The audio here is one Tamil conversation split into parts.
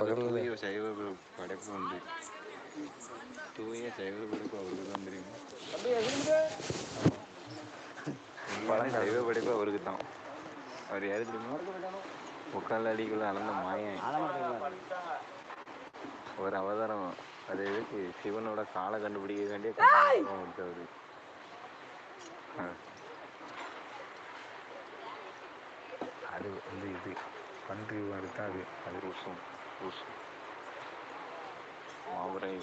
பக்கத்தில் சைவ படைப்பு உண்டு. தூய சைவ படைப்பு அவருக்கு தான் தெரியும்? உண்மையான சைவ படைப்பு அவருக்கு தான் அவர் யாரு தெரியுமா? முக்கால் அடிக்குள்ள அளந்த மாயன் ஒரு அவதாரம். அது எதுக்கு? சிவனோட காலை கண்டுபிடிக்க வேண்டிய கொடுத்தவர் அது வந்து இது. பன்றி மறுத்தா அது. அது ருசம் ருசம் மாபுரம்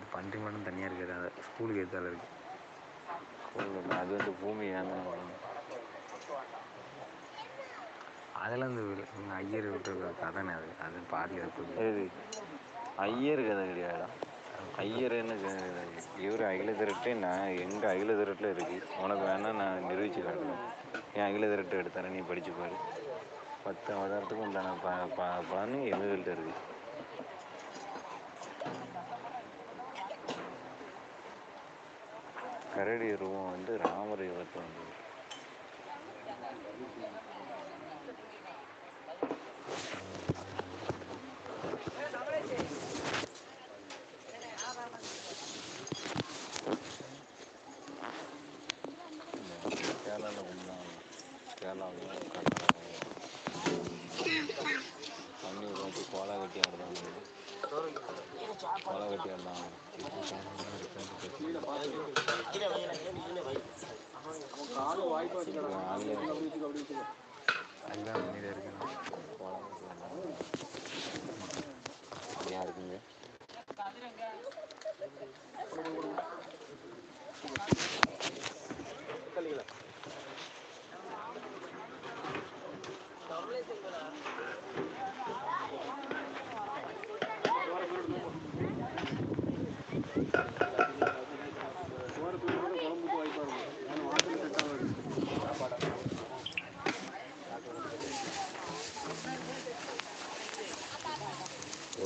அது பன்றி மட்டும் தனியாக இருக்காது. அது ஸ்கூலுக்கு எத்தால இருக்கு? அது வந்து பூமி ஏன் அதெல்லாம் இந்த ஐயர் விட்டு கதைனே அது. அது பாதி அது ஐயர் கதை கிடையாடா ஐயர் என்ன இவர் அகில திரட்டு நான் எங்கள் அகில திரட்டில் இருக்கு. உனக்கு வேணா நான் நிரூபிச்சு காட்டுறேன். என் அகில திரட்டு எடுத்தாரேன் நீ படிச்சு பாரு. பத்து அவதாரத்துக்கும் உண்டான ப ப பலன் எங்கள்கிட்ட இருக்கு. கரடி உருவம் வந்து ராமர் யுகத்தில் வந்தது. கேரளாவில் கும்பிடுவாங்க கேரளாவில் கர்நாடகாவில் தண்ணி வந்து கோலா கட்டி ஆடுறாங்க கோலா கட்டி ஆடுறாங்க அதுதான் அமைதியாக இருக்கணும் கோலா இருக்குங்க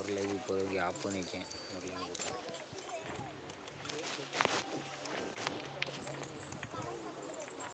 ஒரு லைவ் இப்போதைக்கு ஆஃப் பண்ணியிருக்கேன் ஒரு லைவ் போட்டேன்